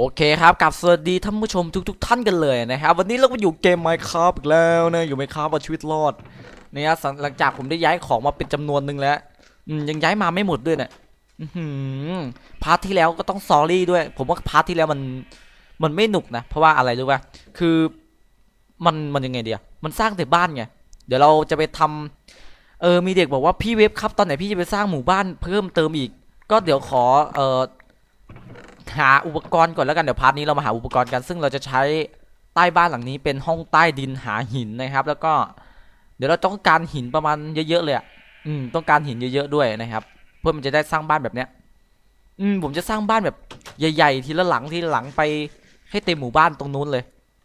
โอเคครับกับสวัสดีท่านผู้ชมทุกๆท่านกันเลยนะครับ วันนี้เราก็อยู่เกม Minecraft อีกแล้วนะอยู่ Minecraft เอาชีวิตรอดเนี่ยฮะหลังจากผมได้ย้ายของมาเป็นจำนวนหนึ่งแล้วยังย้ายมาไม่หมดด้วยเนี่ยพาร์ทที่แล้วก็ต้องซอรี่ด้วย ผมว่าพาร์ทที่แล้วมันมันไม่หนุกนะ เพราะว่าอะไรรู้ป่ะคือมันมันยังไงเดียมันสร้างแต่บ้านไงเดี๋ยวเราจะไปทำเออมีเด็กบอกว่าพี่เว็บครับตอนไหนพี่จะไปสร้างหมู่บ้านเพิ่มเติมอีก ก็เดี๋ยวขอเออ หาอุปกรณ์ก่อนแล้วกันเดี๋ยวพาร์ทนี้เรามาหาอุปกรณ์กัน ซึ่งเราจะใช้ใต้บ้านหลังนี้เป็นห้องใต้ดินหาหินนะครับ แล้วก็เดี๋ยวเราต้องการหินประมาณเยอะๆเลยอะอืมต้องการหินเยอะๆด้วยนะครับ เพื่อมันจะได้สร้างบ้านแบบเนี้ย อืมผมจะสร้างบ้านแบบใหญ่ๆทีละหลังทีละหลังไปให้เต็มหมู่บ้านตรงนู้นเลย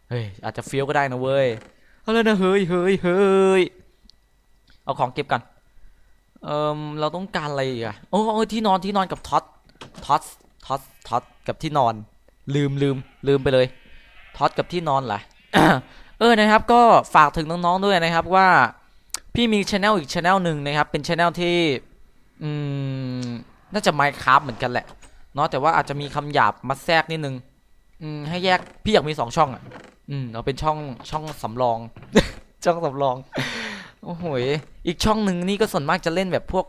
เฮ้ยอาจจะเฟี้ยวก็ได้นะเว้ยเอาเลยนะเฮ้ยเฮ้ยเฮ้ยเอาของเก็บกันเอ่อเราต้องการอะไรอีกอะโอ้โอ้ที่นอนที่นอนกับท็อตท็อตท็อตท็อต กับที่นอน ลืมลืมลืมไปเลยท็อตกับที่นอนแหละเออนะครับ ก็ฝากถึงน้องๆด้วยนะครับว่าพี่มีช anel อีกช anel หนึ่งนะครับ เป็นช anel ที่อืมน่าจะ Minecraft เหมือนกันแหละเนาะแต่ว่าอาจจะมีคำหยาบมาแทรกนิดนึงอืมให้แยกพี่อยากมีสองช่องอะ อืมเอาเป็นช่องช่องสำรอง ช่องสำรองโอ้โหอีกช่องหนึ่งนี่ก็ส่วนมากจะเล่นแบบพวก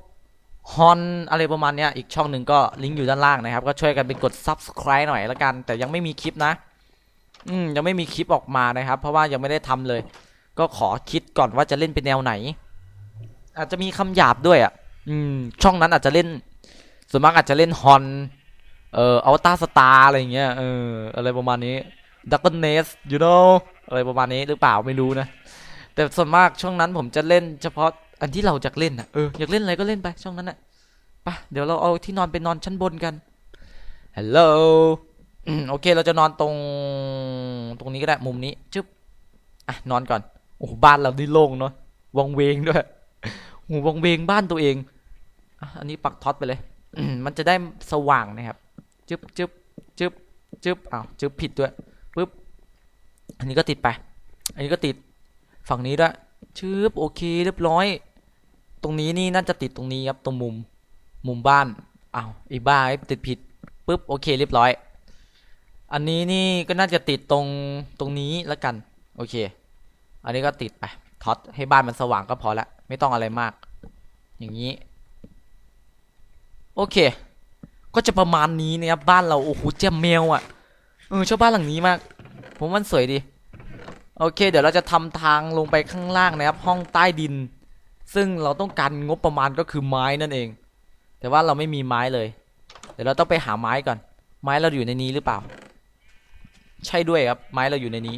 ฮอนอะไรประมาณเนี้ยอีกช่องหนึ่งก็ลิงก์อยู่ด้านล่างนะครับ ก็ช่วยกันไปกด subscribe หน่อยละกัน แต่ยังไม่มีคลิปนะ อืมยังไม่มีคลิปออกมานะครับ เพราะว่ายังไม่ได้ทำเลย ก็ขอคิดก่อนว่าจะเล่นเป็นแนวไหน อาจจะมีคำหยาบด้วยอะ อืม ช่องนั้นอาจจะเล่น ส่วนมากอาจจะเล่นฮอนเอ่ออวตารสตาร์อะไรอย่างเงี้ยเอออะไรประมาณนี้ดักเบิลเนส you know อะไรประมาณนี้หรือเปล่าไม่รู้นะ แต่ส่วนมากช่วงนั้นผมจะเล่นเฉพาะ อันที่เราอยากเล่นอะเอออยากเล่นอะไรก็เล่นไปช่องนั้นอะไปเดี๋ยวเราเอาที่นอนไปนอนชั้นบนกันฮัลโหลโอเคเราจะนอนตรงตรงนี้ก็ได้มุมนี้จึ๊บอะนอนก่อนโอ้โหบ้านเรานี่โล่งเนาะวังเวงด้วยโอ้โหวังเวงบ้านตัวเองอันนี้ปักท็อตไปเลยมมันจะได้สว่างนะครับจึ๊บจึ๊บจึ๊บจึ๊บอ้าวจึ๊บผิดด้วยปึ๊บอันนี้ก็ติดไป อันนี้ก็ติดฝั่งนี้ด้วยชืบโอเคเรียบร้อย ตรงนี้นี่น่าจะติดตรงนี้ครับตรงมุมมุมบ้านอ้าวไอ้บ้าไอ้ติดผิดปุ๊บโอเคเรียบร้อย อันนี้นี่ก็น่าจะติดตรงตรงนี้แล้วกันโอเค อันนี้ก็ติดไปท็อตให้บ้านมันสว่างก็พอละไม่ต้องอะไรมาก อย่างนี้ โอเค ก็จะประมาณนี้นะครับบ้านเราโอ้โหเจ้มแมวอะเออชอบบ้านหลังนี้มาก ผมมันสวยดี โอเค เดี๋ยวเราจะทำทางลงไปข้างล่างนะครับ ห้องใต้ดิน ซึ่งเราต้องการงบประมาณก็คือไม้นั่นเอง แต่ว่าเราไม่มีไม้เลย เดี๋ยวเราต้องไปหาไม้ก่อน ไม้เราอยู่ในนี้หรือเปล่า ใช่ด้วยครับ ไม้เราอยู่ในนี้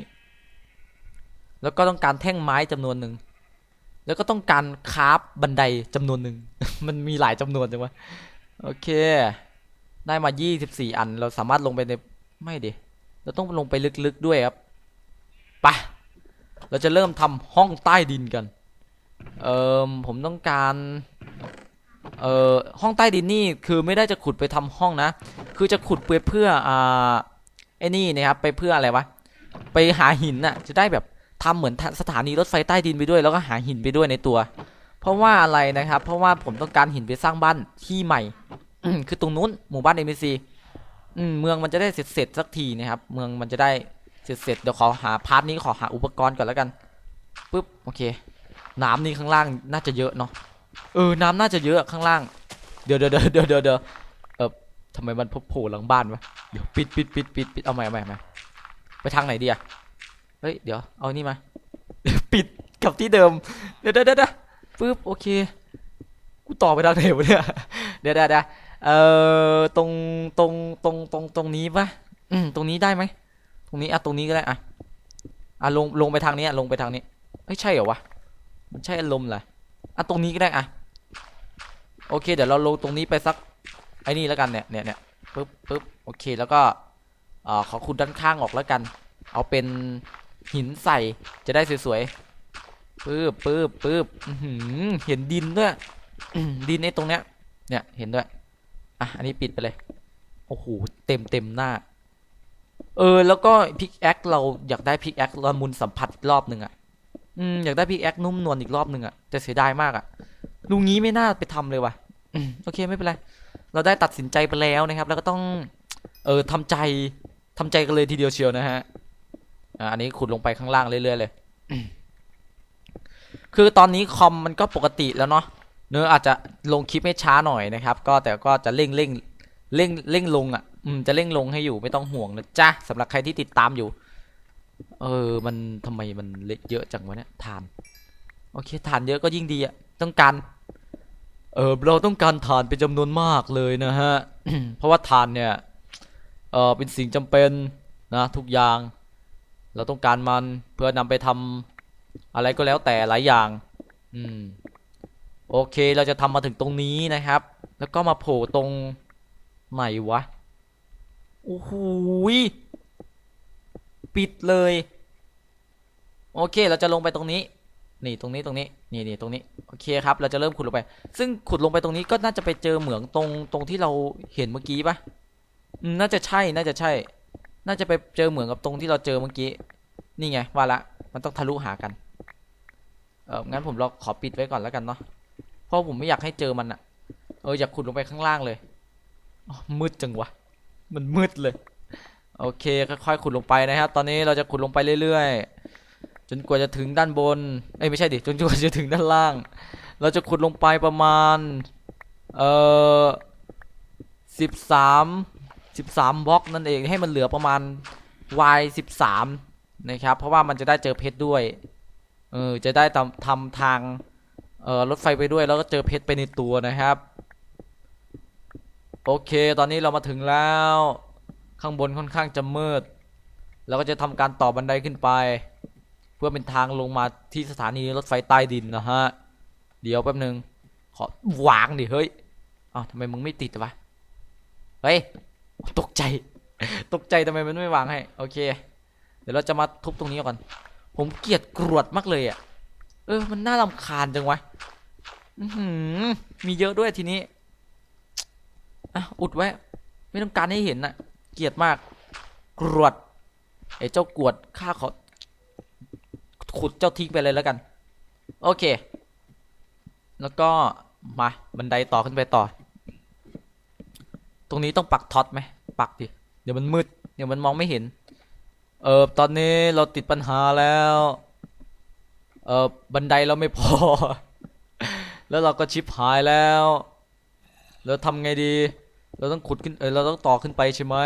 แล้วก็ต้องการแท่งไม้จำนวนหนึ่ง แล้วก็ต้องการคราฟบันไดจำนวนหนึ่ง มันมีหลายจำนวนจังวะ โอเค ได้มา 24 อัน เราสามารถลงไปใน ไม่ดิ เราต้องลงไปลึกๆด้วยครับ ไป เราจะเริ่มทำห้องใต้ดินกัน เออผมต้องการ เออห้องใต้ดินนี่คือไม่ได้จะขุดไปทำห้องนะ คือจะขุดเพื่อเพื่ออ่าไอ้นี่นะครับไปเพื่ออะไรวะ ไปหาหินน่ะ จะได้แบบทำเหมือนสถานีรถไฟใต้ดินไปด้วย แล้วก็หาหินไปด้วยในตัว เพราะว่าอะไรนะครับ เพราะว่าผมต้องการหินไปสร้างบ้านที่ใหม่คือตรงนู้นหมู่บ้านเอ็มซีเมืองมันจะได้เสร็จเสร็จสักทีนะครับ เมืองมันจะได้เสร็จเสร็จเดี๋ยวขอหาพาร์ทนี้ขอหาอุปกรณ์ก่อนแล้วกันปุ๊บโอเค น้ำนี่ข้างล่างน่าจะเยอะเนาะเออน้ำน่าจะเยอะข้างล่าง เดี๋ยวเดี๋ยวเดี๋ยวเดี๋ยวเดี๋ยวเออทำไมมันโผล่หลังบ้านวะเดี๋ยวปิดปิดปิดปิดปิดเอาใหม่เอาใหม่เอาใหม่ไปทางไหนดีอะเฮ้ยเดี๋ยวเอานี่มาปิดกับที่เดิมเดี๋ยวเดี๋ยวเดี๋ยวเดี๋ยวปุ๊บโอเคกูต่อไปทางไหนวะเนี่ยเดี๋ยวเดี๋ยวเดี๋ยวเอ่อตรงตรงตรงตรงตรงนี้ปะอืมตรงนี้ได้ไหมตรงนี้อะตรงนี้ก็ได้อะอะลงลงไปทางนี้อะลงไปทางนี้เฮ้ยใช่เหรอวะ มันใช่อารมณ์เหรออะตรงนี้ก็ได้อะโอเค เดี๋ยวเราลงตรงนี้ไปสักไอ้นี่แล้วกันเนี่ยเนี่ยเนี่ยปึ๊บปึ๊บโอเคแล้วก็อ่าขอขุดด้านข้างออกแล้วกัน เอาเป็นหินใส่จะได้สวยๆปึ๊บปึ๊บปึ๊บอื้อหือเห็นดินด้วยดินในตรงเนี้ย เนี่ยเห็นด้วยอะอันนี้ปิดไปเลยโอ้โหเต็มเต็มหน้า เออ แล้วก็พิกแอคเราอยากได้พิกแอคละมุนสัมผัสรอบหนึ่งอะ อืมอยากได้พิกแอคนุ่มนวลอีกรอบหนึ่งอะแต่เสียดายมากอะลุงงี้ไม่น่าไปทำเลยว่ะโอเคไม่เป็นไร เราได้ตัดสินใจไปแล้วนะครับ แล้วก็ต้อง เออทำใจทำใจกันเลยทีเดียวเชียวนะฮะอ่าอันนี้ขุดลงไปข้างล่างเรื่อยๆเลยคือตอนนี้คอมมันก็ปกติแล้วเนาะเนื้ออาจจะลงคลิปให้ช้าหน่อยนะครับ ก็แต่ก็จะเร่งเร่งเร่งเร่งลงอะ อืมจะเร่งลงให้อยู่ไม่ต้องห่วงนะจ๊ะสำหรับใครที่ติดตามอยู่ เออ มันทำไมมันเละเยอะจังวะเนี่ยทาน โอเคทานเยอะก็ยิ่งดีอะต้องการ เออเราต้องการทานเป็นจำนวนมากเลยนะฮะ เพราะว่าทานเนี่ย เออเป็นสิ่งจำเป็นนะทุกอย่าง เราต้องการมันเพื่อนำไปทำอะไรก็แล้วแต่หลายอย่าง อืม โอเค เราจะทำมาถึงตรงนี้นะครับ แล้วก็มาโผล่ตรงไหนวะ โอ้โหย ปิดเลย โอเค เราจะลงไปตรงนี้ นี่ตรงนี้ตรงนี้ นี่นี่ตรงนี้ โอเคครับ เราจะเริ่มขุดลงไป ซึ่งขุดลงไปตรงนี้ก็น่าจะไปเจอเหมืองตรงตรงที่เราเห็นเมื่อกี้ปะน่าจะใช่ น่าจะใช่ น่าจะไปเจอเหมืองกับตรงที่เราเจอเมื่อกี้ นี่ไง ว่าละ มันต้องทะลุหากัน เอองั้นผมเราขอปิดไว้ก่อนแล้วกันเนาะ เพราะผมไม่อยากให้เจอมันอะเอออยากขุดลงไปข้างล่างเลยมืดจังวะ มันมืดเลย โอเคค่อยๆขุดลงไปนะครับ ตอนนี้เราจะขุดลงไปเรื่อยๆ จนกว่าจะถึงด้านบน เอ้ยไม่ใช่ดิ จนกว่าจะถึงด้านล่าง เราจะขุดลงไปประมาณ เอ่อสิบสามสิบสามบล็อกนั่นเอง ให้มันเหลือประมาณ y สิบสามนะครับ เพราะว่ามันจะได้เจอเพชรด้วย เออ จะได้ทำทำทาง เอ่อ รถไฟไปด้วย แล้วก็เจอเพชรไปในตัวนะครับ โอเค ตอนนี้เรามาถึงแล้ว ข้างบนค่อนข้างจะมืดแล้วก็จะทำการต่อบันไดขึ้นไป เพื่อเป็นทางลงมาที่สถานีรถไฟใต้ดินนะฮะ เดี๋ยวแป๊บนึง ขอวางดิเฮ้ยอ้าวทำไมมึงไม่ติดวะเฮ้ยตกใจ ตกใจทำไมมันไม่วางให้ โอเค เดี๋ยวเราจะมาทุบตรงนี้ก่อน ผมเกลียดกรวดมากเลยอะ่ะ เออ มันน่ารำคาญจังวะมีเยอะด้วยทีนี้อะอุดไว้ ไม่ต้องการให้เห็นนะ เกลียดมาก กรวดไอ้เจ้ากวดข้าขอขุดเจ้าทิ้งไปเลยแล้วกัน โอเค แล้วก็มาบันไดต่อขึ้นไปต่อ ตรงนี้ต้องปักท็อตไหมปักดิเดี๋ยวมันมืดเดี๋ยวมันมองไม่เห็น เออตอนนี้เราติดปัญหาแล้ว เออบันไดเราไม่พอ แล้วเราก็ชิปหายแล้ว แล้วทำไงดี เราต้องขุดขึ้นเออเราต้องต่อขึ้นไปใช่ไหม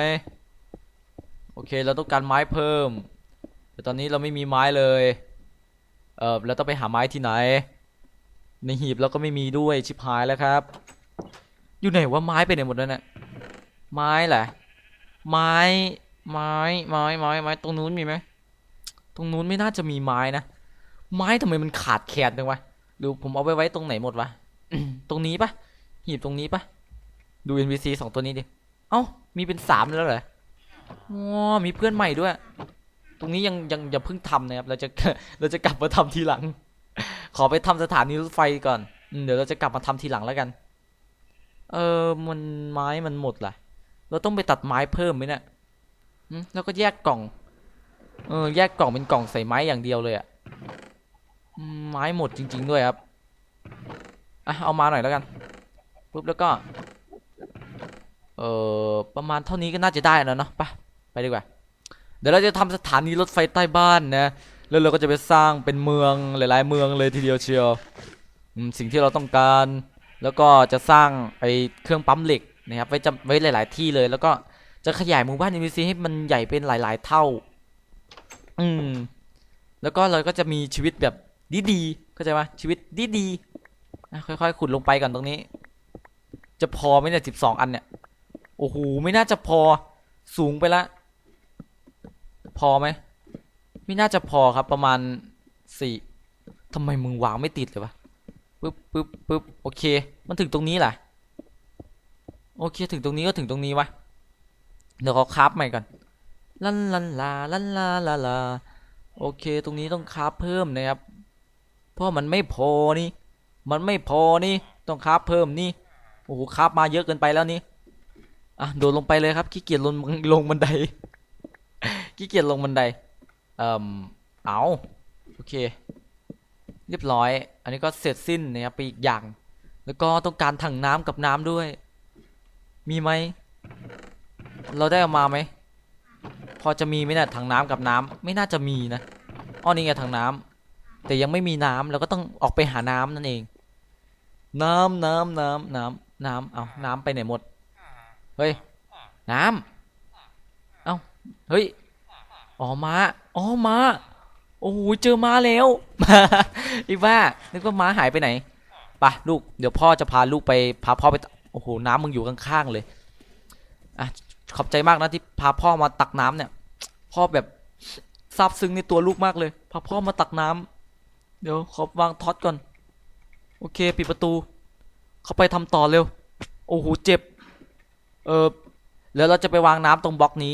โอเค เราต้องการไม้เพิ่ม แต่ตอนนี้เราไม่มีไม้เลย เออเราต้องไปหาไม้ที่ไหน ในหีบเราก็ไม่มีด้วยชิบหายแล้วครับ อยู่ไหนว่าไม้ไปไหนหมดแล้วเนี่ยไม้แหละไม้ไม้ไม้ไม้ไม้ตรงนู้นมีไหมตรงนู้นไม่น่าจะมีไม้นะไม้ทำไมมันขาดแคลนจังวะหรือผมเอาไปไว้ตรงไหนหมดวะตรงนี้ปะหีบตรงนี้ปะ ดู NPC สองตัวนี้ดิ เอ้า มีเป็นสามแล้วเหรอว้ามีเพื่อนใหม่ด้วย ตรงนี้ยังยังอย่าเพิ่งทำนะครับ เราจะเราจะกลับมาทำทีหลัง ขอไปทำสถานีรถไฟก่อนอืมเดี๋ยวเราจะกลับมาทำทีหลังแล้วกัน เออมันไม้มันหมดล่ะ เราต้องไปตัดไม้เพิ่มไหมเนี่ยอืมแล้วก็แยกกล่อง เออ แยกกล่องเป็นกล่องใส่ไม้อย่างเดียวเลยอะอืมไม้หมดจริง ๆ ด้วยครับ อะ เอามาหน่อยแล้วกัน ปุ๊บแล้วก็ เออประมาณเท่านี้ก็น่าจะได้แล้วเนาะไปไปดีกว่า เดี๋ยวเราจะทำสถานีรถไฟใต้บ้านนะแล้วเราก็จะไปสร้างเป็นเมืองหลาย ๆ เมืองเลยทีเดียวเชียวสิ่งที่เราต้องการ แล้วก็จะสร้างไอเครื่องปั๊มเหล็กนะครับไว้จำไว้หลาย ๆ ที่เลย แล้วก็จะขยายหมู่บ้าน NPC ให้มันใหญ่เป็นหลาย ๆ เท่า อืม แล้วก็เราก็จะมีชีวิตแบบดีๆเข้าใจไหมชีวิตดีๆค่อย ๆ ขุดลงไปก่อนตรงนี้ จะพอไหมเนี่ยสิบสองอันเนี่ย โอ้โห ไม่น่าจะพอสูงไปละ พอไหม ไม่น่าจะพอครับประมาณสี่ทำไมมึงวางไม่ติดเลยวะปึ๊บปึ๊บปึ๊บโอเค มันถึงตรงนี้แหละโอเค ถึงตรงนี้ก็ถึงตรงนี้วะเดี๋ยวเขาคราฟใหม่ก่อนลันลันลาลันลาลาลาโอเค ตรงนี้ต้องคราฟเพิ่มนะครับ เพราะมันไม่พอนี่ มันไม่พอนี่ ต้องคราฟเพิ่มนี่ โอ้โหคราฟมาเยอะเกินไปแล้วนี่ อะโดดลงไปเลยครับขี้เกียจลงลงบันไดขี้เกียจลงบันไดเอ่มเอาโอเค เรียบร้อย อันนี้ก็เสร็จสิ้นนะครับไปอีกอย่าง แล้วก็ต้องการถังน้ำกับน้ำด้วย มีไหมเราได้เอามาไหมพอจะมีไหมเนี่ยถังน้ำกับน้ำไม่น่าจะมีนะอ้อนี่ไงถังน้ำแต่ยังไม่มีน้ำเราก็ต้องออกไปหาน้ำนั่นเอง น้ำน้ำน้ำน้ำน้ำเอาน้ำไปไหนหมด เฮ้ย น้ำเอ้า เฮ้ย อ๋อมาอ๋อมาโอ้โห เจอมาแล้ว อีบ้า นึกว่าม้าหายไปไหนปะลูก เดี๋ยวพ่อจะพาลูกไปพาพ่อไป โอ้โห น้ำมึงอยู่ข้างๆเลย อะ ขอบใจมากนะที่พาพ่อมาตักน้ำเนี่ย พ่อแบบซาบซึ้งในตัวลูกมากเลย พาพ่อมาตักน้ำ เดี๋ยวขอวางท็อตก่อน โอเค ปิดประตู เข้าไปทำต่อเร็ว โอ้โห เจ็บ เออแล้วเราจะไปวางน้ำตรงบล็อกนี้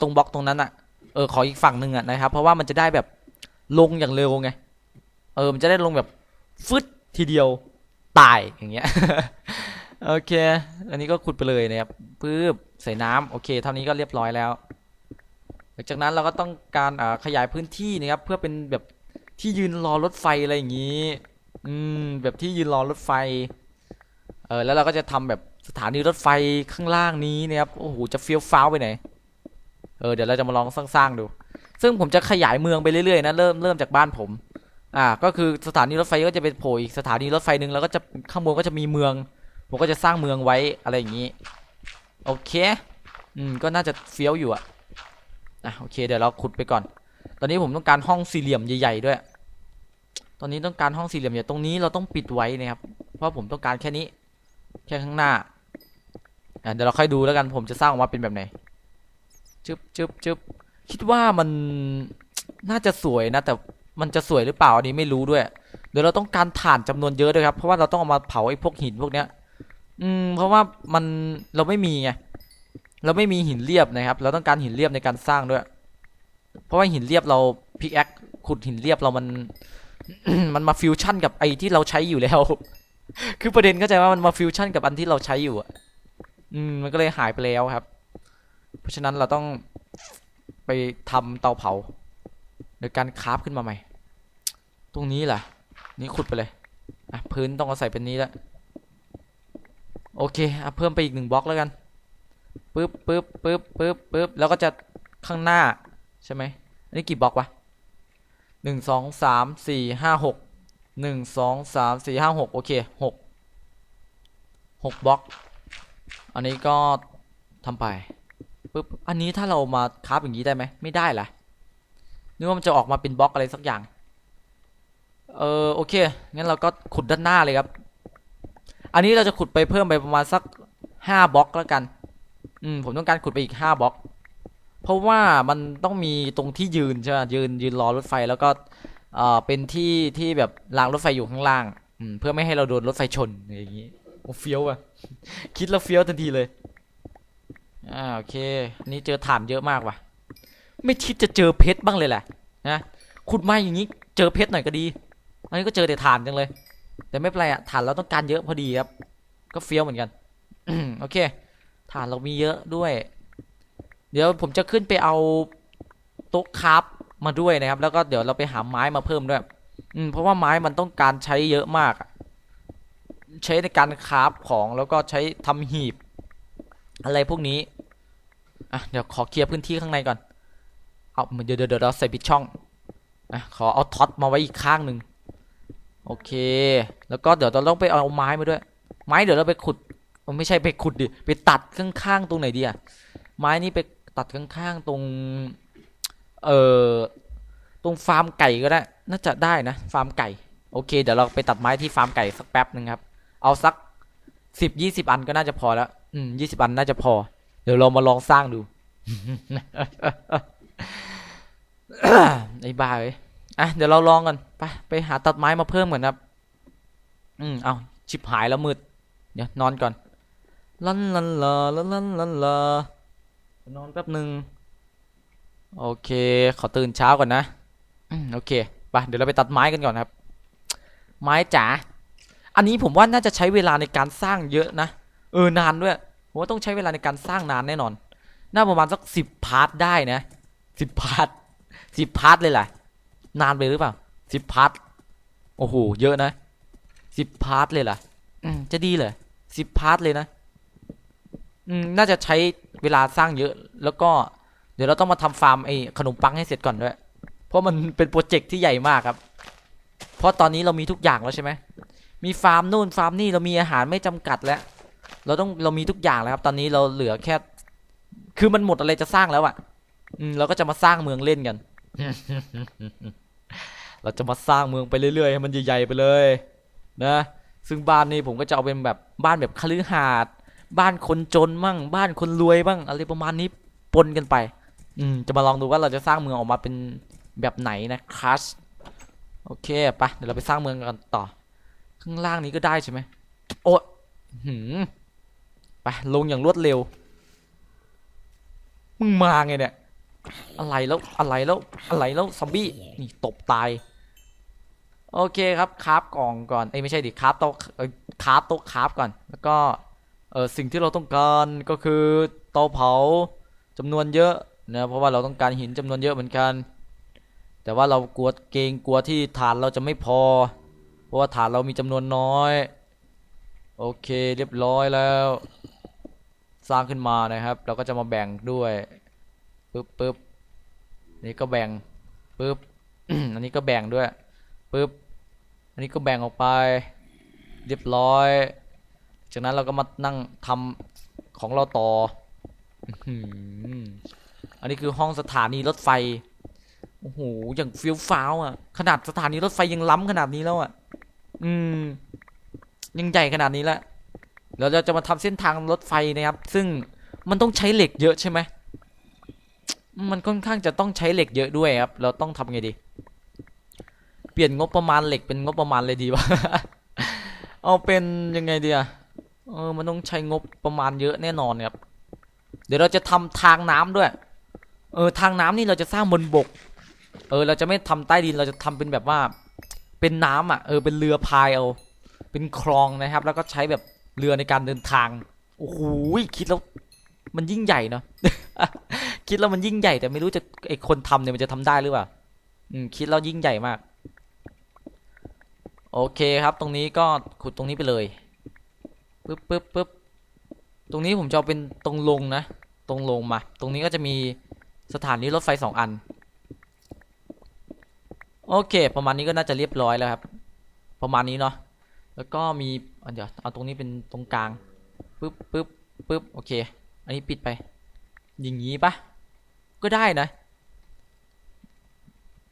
ตรงบล็อกตรงนั้นอะเออขออีกฝั่งหนึ่งอะนะครับ เพราะว่ามันจะได้แบบลงอย่างเร็วไงเออมันจะได้ลงแบบฟึดทีเดียวตายอย่างเงี้ยโอเค อันนี้ก็ขุดไปเลยนะครับปึ๊บใส่น้ำโอเค เท่านี้ก็เรียบร้อยแล้วหลังจากนั้นเราก็ต้องการอ่าขยายพื้นที่นะครับ เพื่อเป็นแบบที่ยืนรอรถไฟอะไรอย่างนี้ อืมแบบที่ยืนรอรถไฟ เออแล้วเราก็จะทำแบบ สถานีรถไฟข้างล่างนี้นะครับโอ้โหจะเฟี้ยวฟ้าวไปไหนเออเดี๋ยวเราจะมาลองสร้างๆดู ซึ่งผมจะขยายเมืองไปเรื่อยๆนะเริ่มเริ่มจากบ้านผม อ่าก็คือสถานีรถไฟก็จะเป็นโผล่อีกสถานีรถไฟหนึ่งแล้วก็จะข้างบนก็จะมีเมือง ผมก็จะสร้างเมืองไว้อะไรอย่างนี้ โอเค อืมก็น่าจะเฟี้ยวอยู่อะอะโอเคเดี๋ยวเราขุดไปก่อน ตอนนี้ผมต้องการห้องสี่เหลี่ยมใหญ่ๆด้วย ตอนนี้ต้องการห้องสี่เหลี่ยมใหญ่ตรงนี้เราต้องปิดไว้นะครับ เพราะผมต้องการแค่นี้ แค่ข้างหน้า เดี๋ยวเราค่อยดูแล้วกันผมจะสร้างออกมาเป็นแบบไหนจึ๊บจึ๊บจึ๊บคิดว่ามันน่าจะสวยนะ แต่มันจะสวยหรือเปล่าอันนี้ไม่รู้ด้วย เดี๋ยวเราต้องการถ่านจำนวนเยอะด้วยครับ เพราะว่าเราต้องเอามาเผาไอ้พวกหินพวกเนี้ย อืม เพราะว่ามันเราไม่มีไงเราไม่มีหินเรียบนะครับ เราต้องการหินเรียบในการสร้างด้วย เพราะว่าหินเรียบเราพิกแอคขุดหินเรียบเรามัน มันมาฟิวชั่นกับไอ้ที่เราใช้อยู่แล้ว คือประเด็นเข้าใจว่ามันมาฟิวชั่นกับอันที่เราใช้อยู่อะ อืมมันก็เลยหายไปแล้วครับ เพราะฉะนั้นเราต้องไปทำเตาเผาโดยการคราฟขึ้นมาใหม่ ตรงนี้แหละนี่ขุดไปเลยอะพื้นต้องเอาใส่เป็นนี้แล้วโอเคอะเพิ่มไปอีกหนึ่งบล็อกแล้วกันปึ๊บปึ๊บปึ๊บปึ๊บปึ๊บแล้วก็จะข้างหน้าใช่ไหมอันนี้กี่บล็อกวะหนึ่งสองสามสี่ห้าหกหนึ่งสองสามสี่ห้าหกโอเคหกหกบล็อก อันนี้ก็ทำไปปึ๊บอันนี้ถ้าเรามาคราฟอย่างนี้ได้ไหมไม่ได้ล่ะนึกว่ามันจะออกมาเป็นบล็อกอะไรสักอย่าง เออโอเคงั้นเราก็ขุดด้านหน้าเลยครับ อันนี้เราจะขุดไปเพิ่มไปประมาณสักห้าบล็อกแล้วกัน อืมผมต้องการขุดไปอีกห้าบล็อก เพราะว่ามันต้องมีตรงที่ยืนใช่ไหมยืนยืนรอรถไฟแล้วก็เอ่อเป็นที่ที่แบบรางรถไฟอยู่ข้างล่าง อืมเพื่อไม่ให้เราโดนรถไฟชนอย่างงี้โอ้เฟี้ยวอะ คิดแล้วเฟี้ยวทันทีเลยอ่าโอเคนนี้เจอถ่านเยอะมากว่ะ ไม่คิดจะเจอเพชรบ้างเลยแหละนะขุดมาอย่างนี้เจอเพชรหน่อยก็ดี อันนี้ก็เจอแต่ถ่านจังเลย แต่ไม่เป็นไรอะถ่านเราต้องการเยอะพอดีครับ ก็เฟี้ยวเหมือนกันโอเคถ่านเรามีเยอะด้วย เดี๋ยวผมจะขึ้นไปเอาโต๊ะคราฟมาด้วยนะครับ แล้วก็เดี๋ยวเราไปหาไม้มาเพิ่มด้วย อืมเพราะว่าไม้มันต้องการใช้เยอะมากอะ ใช้ในการคราฟของแล้วก็ใช้ทำหีบ อะไรพวกนี้อะเดี๋ยวขอเคลียร์พื้นที่ข้างในก่อน เอาเดี๋ยวเดี๋ยวเดี๋ยวเราใส่ปิดช่องอะขอเอาท็อตมาไว้อีกข้างหนึ่งโอเค แล้วก็เดี๋ยวเราต้องไปเอาไม้มาด้วย ไม้เดี๋ยวเราไปขุดเอ้าไม่ใช่ไปขุดดิไปตัดข้างๆตรงไหนดีอะไม้นี่ไปตัดข้างๆตรงเอ่อตรงฟาร์มไก่ก็ได้ น่าจะได้นะ ฟาร์มไก่ โอเค เดี๋ยวเราไปตัดไม้ที่ฟาร์มไก่สักแป๊บหนึ่งครับ เอาสักสิบยี่สิบอันก็น่าจะพอแล้ว อืมยี่สิบอันน่าจะพอ เดี๋ยวเรามาลองสร้างดูไอ้บ้าเอ้ยอะเดี๋ยวเราลองกันไปไปหาตัดไม้มาเพิ่มก่อนครับอืมเอาชิบหายแล้วมืด เดี๋ยวนอนก่อนลันลันลาลันลันลันลานอนแป๊บหนึ่งโอเค ขอตื่นเช้าก่อนนะอืมโอเคไปเดี๋ยวเราไปตัดไม้กันก่อนครับ ไม้จ๋า อันนี้ผมว่าน่าจะใช้เวลาในการสร้างเยอะนะ เออนานด้วย ผมว่าต้องใช้เวลาในการสร้างนานแน่นอน น่าประมาณสักสิบพาร์ทได้นะสิบพาร์ทสิบพาร์ทเลยแหละนานไปหรือเปล่าสิบพาร์ทโอ้โหเยอะนะสิบพาร์ทเลยล่ะอืมจะดีเลยสิบพาร์ทเลยนะอืมน่าจะใช้เวลาสร้างเยอะ แล้วก็เดี๋ยวเราต้องมาทำฟาร์มไอ้ขนมปังให้เสร็จก่อนด้วย เพราะมันเป็นโปรเจกต์ที่ใหญ่มากครับ เพราะตอนนี้เรามีทุกอย่างแล้วใช่ไหม มีฟาร์มนู่นฟาร์มนี่เรามีอาหารไม่จำกัดแล้ว เราต้องเรามีทุกอย่างแล้วครับ ตอนนี้เราเหลือแค่ คือมันหมดอะไรจะสร้างแล้วอะ่ะ อืมเราก็จะมาสร้างเมืองเล่นกัน เราจะมาสร้างเมืองไปเรื่อยๆให้มันใหญ่ๆไปเลย นะ ซึ่งบ้านนี้ผมก็จะเอาเป็นแบบบ้านแบบคฤหาสน์บ้านคนจนมั่ง บ้านคนรวยบ้าง อะไรประมาณนี้ปนกันไป อืม จะมาลองดูว่าเราจะสร้างเมืองออกมาเป็นแบบไหนนะครัสโอเคไปเดี๋ยวเราไปสร้างเมืองกันต่อ ข้างล่างนี้ก็ได้ใช่ไหมโอ้หืมไปลงอย่างรวดเร็ว มึงมาไงเนี่ย อะไรแล้วอะไรแล้วอะไรแล้วซอมบี้นี่ตบตาย โอเคครับคราฟกล่องก่อนเอ้ยไม่ใช่ดิคราฟโต๊ะคราฟโต๊ะคราฟก่อน แล้วก็เออสิ่งที่เราต้องการก็คือเตาเผาจำนวนเยอะนะเพราะว่าเราต้องการหินจำนวนเยอะเหมือนกัน แต่ว่าเรากลัวเกรงกลัวที่ฐานเราจะไม่พอ ราะว่าฐานเรามีจำนวนน้อย โอเคเรียบร้อยแล้ว สร้างขึ้นมานะครับ เราก็จะมาแบ่งด้วยปึ๊บปึ๊บนี่ก็แบ่งปึ๊บอันนี้ก็แบ่งด้วยปึ๊บอันนี้ก็แบ่งออกไป เรียบร้อย จากนั้นเราก็มานั่งทำของเราต่ออื้อหืออันนี้คือห้องสถานีรถไฟ โอ้โห อย่างฟิวฟ้าวอะ ขนาดสถานีรถไฟยังล้ำขนาดนี้แล้วอะ อืม ยังใหญ่ขนาดนี้แล้วเราจะมาทำเส้นทางรถไฟนะครับ ซึ่งมันต้องใช้เหล็กเยอะใช่ไหมมันค่อนข้างจะต้องใช้เหล็กเยอะด้วยครับ เราต้องทำไงดี เปลี่ยนงบประมาณเหล็กเป็นงบประมาณเลยดีวะเอาเป็นยังไงดีอะเออ มันต้องใช้งบประมาณเยอะแน่นอนครับ เดี๋ยวเราจะทำทางน้ำด้วย เออ ทางน้ำนี่เราจะสร้างบนบก เออ เราจะไม่ทำใต้ดิน เราจะทำเป็นแบบว่า เป็นน้ำอะเออเป็นเรือพายเอา เป็นคลองนะครับ แล้วก็ใช้แบบเรือในการเดินทางโอ้โหคิดแล้วมันยิ่งใหญ่เนาะคิดแล้วมันยิ่งใหญ่แต่ไม่รู้จะไอคนทำเนี่ยมันจะทำได้หรือเปล่าอืมคิดแล้วยิ่งใหญ่มาก โอเคครับ ตรงนี้ก็ขุดตรงนี้ไปเลยปึ๊บปึ๊บปึ๊บตรงนี้ผมจะเอาเป็นตรงลงนะ ตรงลงมา ตรงนี้ก็จะมีสถานีรถไฟสองอัน โอเค ประมาณนี้ก็น่าจะเรียบร้อยแล้วครับ ประมาณนี้เนาะแล้วก็มีเดี๋ยวเอาตรงนี้เป็นตรงกลางปึ๊บปึ๊บปึ๊บโอเค อันนี้ปิดไป อย่างงี้ปะก็ได้นะ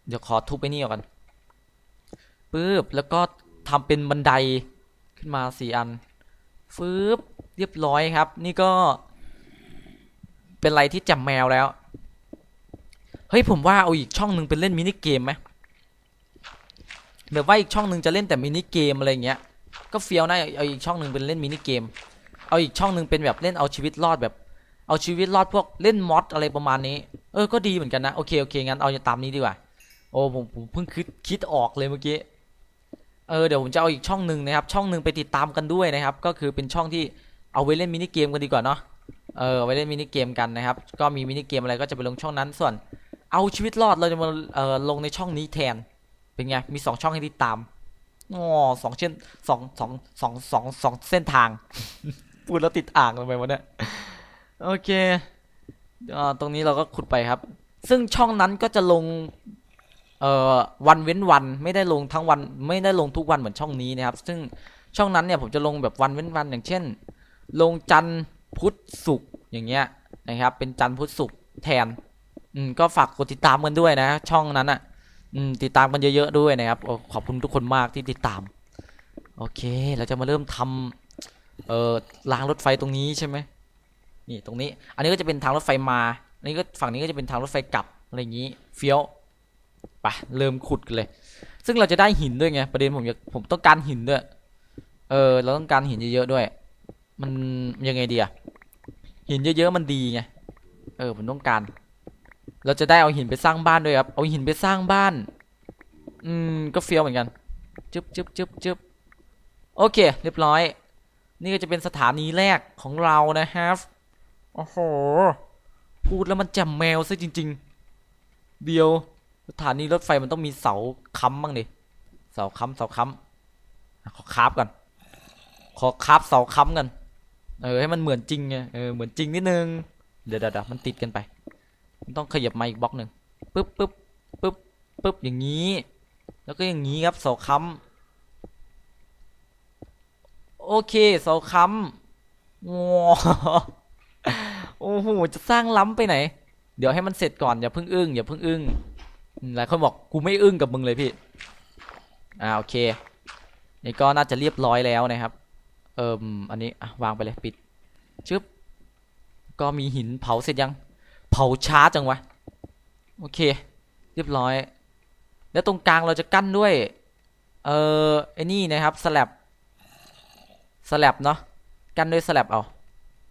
เดี๋ยวขอทุบไปนี่กกันปึ๊บแล้วก็ทำเป็นบันไดขึ้นมาสี่อันฟืบเรียบร้อยครับ นี่ก็ เป็นอะไรที่จ่มแมวแล้ว เฮ้ยผมว่าเอาอีกช่องหนึ่งเป็นเล่นมินิเกมไหม แบบว่าอีกช่องหนึ่งจะเล่นแต่มินิเกมอะไรเงี้ยก็เฟี้ยวนะเอาอีกช่องหนึ่งเป็นเล่นมินิเกม เอาอีกช่องหนึ่งเป็นแบบเล่นเอาชีวิตรอดแบบ เอาชีวิตรอดพวกเล่นมอดอะไรประมาณนี้ เออก็ดีเหมือนกันนะโอเคโอเคงั้นเอาตามนี้ดีกว่าโอ้ผมผมเพิ่งคิดคิดออกเลยเมื่อกี้เออเดี๋ยวผมจะเอาอีกช่องหนึ่งนะครับช่องหนึ่งไปติดตามกันด้วยนะครับ ก็คือเป็นช่องที่เอาไว้เล่นมินิเกมกันดีกว่าเนาะเออไว้เล่นมินิเกมกันนะครับ ก็มีมินิเกมอะไรก็จะไปลงช่องนั้นส่วน เอาชีวิตรอดเราจะมาเออลงในช่องนี้แทน เป็นไง มีสองช่องให้ติดตามอ๋อสองเช่นสองสองสองสองสองเส้นทาง พูดแล้วติดอ่างทำไมวะเนี่ยโอเคอ่อตรงนี้เราก็ขุดไปครับ ซึ่งช่องนั้นก็จะลงเอ่อวันเว้นวันไม่ได้ลงทั้งวันไม่ได้ลงทุกวันเหมือนช่องนี้นะครับ ซึ่งช่องนั้นเนี่ยผมจะลงแบบวันเว้นวันอย่างเช่น ลงจันทร์พุธศุกร์อย่างเงี้ยนะครับ เป็นจันทร์พุธศุกร์แทน อืมก็ฝากกดติดตามกันด้วยนะ ช่องนั้นอะ อืมติดตามกันเยอะๆด้วยนะครับโอ้ขอบคุณทุกคนมากที่ติดตาม โอเค เราจะมาเริ่มทำเอ่อรางรถไฟตรงนี้ใช่ไหมนี่ตรงนี้ อันนี้ก็จะเป็นทางรถไฟมาอันนี้ก็ฝั่งนี้ก็จะเป็นทางรถไฟกลับอะไรอย่างนี้ เฟี้ยวไปเริ่มขุดกันเลย ซึ่งเราจะได้หินด้วยไงประเด็นผมอยากผมต้องการหินด้วย เออเราต้องการหินเยอะๆด้วย มันยังไงดีอะหินเยอะๆมันดีไงเออผมต้องการ เราจะได้เอาหินไปสร้างบ้านด้วยครับ เอาหินไปสร้างบ้าน อืม ก็เฟี้ยวเหมือนกันจึ๊บจึ๊บจึ๊บจึ๊บโอเค เรียบร้อย นี่ก็จะเป็นสถานีแรกของเรานะครับโอ้โห พูดแล้วมันแจ่มแมวซะจริง ๆ เดียว สถานีรถไฟมันต้องมีเสาค้ำบ้างดิ เสาค้ำเสาค้ำขอคาบกัน ขอคาบเสาค้ำกัน เออให้มันเหมือนจริงไง เออเหมือนจริงนิดนึง เดี๋ยวเดี๋ยวเดี๋ยวมันติดกันไป ต้องขยับมาอีกบล็อกหนึ่งปึ๊บปึ๊บปึ๊บปึ๊บอย่างนี้ แล้วก็อย่างนี้ครับเสาค้ำโอเคเสาค้ำว้าวโอ้โหจะสร้างล้ำไปไหน เดี๋ยวให้มันเสร็จก่อนอย่าเพิ่งอึ้งอย่าเพิ่งอึ้งหลายคนบอกกูไม่อึ้งกับมึงเลยพี่อ่าโอเคนี่ก็น่าจะเรียบร้อยแล้วนะครับ เอิมอันนี้วางไปเลยปิดชึบก็มีหินเผาเสร็จยัง เผาช้าจังวะ โอเค เรียบร้อย แล้วตรงกลางเราจะกั้นด้วย เออไอ้นี่นะครับสลับสลับเนาะกั้นด้วยสลับเอา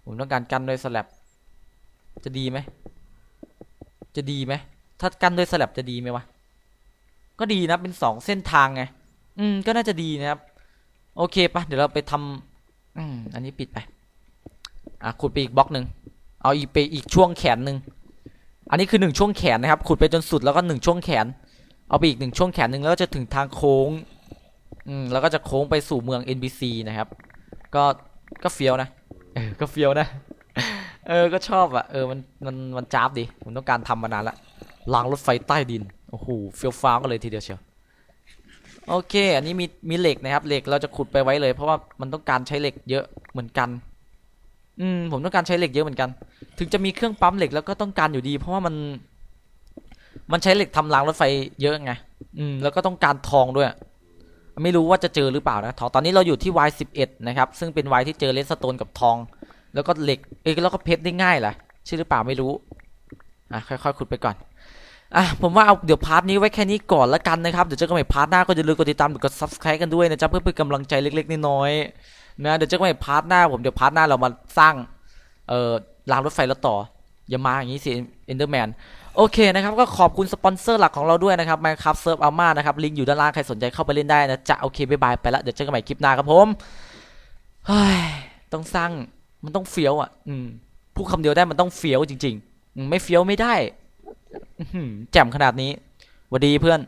ผมต้องการกั้นด้วยสลับจะดีไหมจะดีไหมถ้ากั้นด้วยสลับจะดีไหมวะก็ดีนะเป็นสองเส้นทางไงอืมก็น่าจะดีนะครับ โอเคปะเดี๋ยวเราไปทำอืมอันนี้ปิดไป อะขุดไปอีกบล็อกหนึ่ง เอาอีกไปอีกช่วงแขนหนึ่งอันนี้คือหนึ่งช่วงแขนนะครับ ขุดไปจนสุดแล้วก็หนึ่งช่วงแขน เอาไปอีกหนึ่งช่วงแขนหนึ่งแล้วก็จะถึงทางโค้งอืมแล้วก็จะโค้งไปสู่เมือง NPC นะครับ ก็ก็เฟี้ยวนะเออก็เฟี้ยวนะเออก็ชอบอะเออมันมันมันจ้าบดีผมต้องการทำมานานละรางรถไฟใต้ดินโอ้โหเฟี้ยวฟ้าวกันเลยทีเดียวเชียวโอเค อันนี้มีมีเหล็กนะครับ เหล็กเราจะขุดไปไว้เลย เพราะว่ามันต้องการใช้เหล็กเยอะเหมือนกัน อืมผมต้องการใช้เหล็กเยอะเหมือนกัน ถึงจะมีเครื่องปั๊มเหล็กแล้วก็ต้องการอยู่ดี เพราะว่ามันมันใช้เหล็กทำรางรถไฟเยอะไง อืม แล้วก็ต้องการทองด้วย ไม่รู้ว่าจะเจอหรือเปล่านะทองตอนนี้เราอยู่ที่ Y11 นะครับ ซึ่งเป็น Y ที่เจอเลสโตนกับทอง แล้วก็เหล็ก เอ้ยแล้วก็เพชรได้ง่ายแหละใช่หรือเปล่าไม่รู้ อะค่อยๆขุดไปก่อน อะผมว่าเอาเดี๋ยวพาร์ทนี้ไว้แค่นี้ก่อนละกันนะครับ เดี๋ยวเจอกันใหม่พาร์ทหน้าก็อย่าลืมกดติดตามกด subscribe กันด้วยนะจ๊ะเพื่อเป็นกำลังใจเล็กๆน้อยๆ นะเดี๋ยวเจอกันใหม่พาร์ทหน้าผมเดี๋ยวพาร์ทหน้าเรามาสร้างเอ่อรางรถไฟแล้วต่อ อย่ามาอย่างนี้สิ Enderman โอเคนะครับก็ขอบคุณสปอนเซอร์หลักของเราด้วยนะครับ Minecraft Serve Alma นะครับลิงก์อยู่ด้านล่างใครสนใจเข้าไปเล่นได้นะจะโอเคบายบายไปละเดี๋ยวเจอกันใหม่คลิปหน้าครับผมเฮ้ยต้องสร้างมันต้องเฟี้ยวอะ อืมพูดคำเดียวได้มันต้องเฟี้ยวจริง ๆ ไม่เฟี้ยวไม่ได้แจ่มขนาดนี้หวัสดีเพื่อน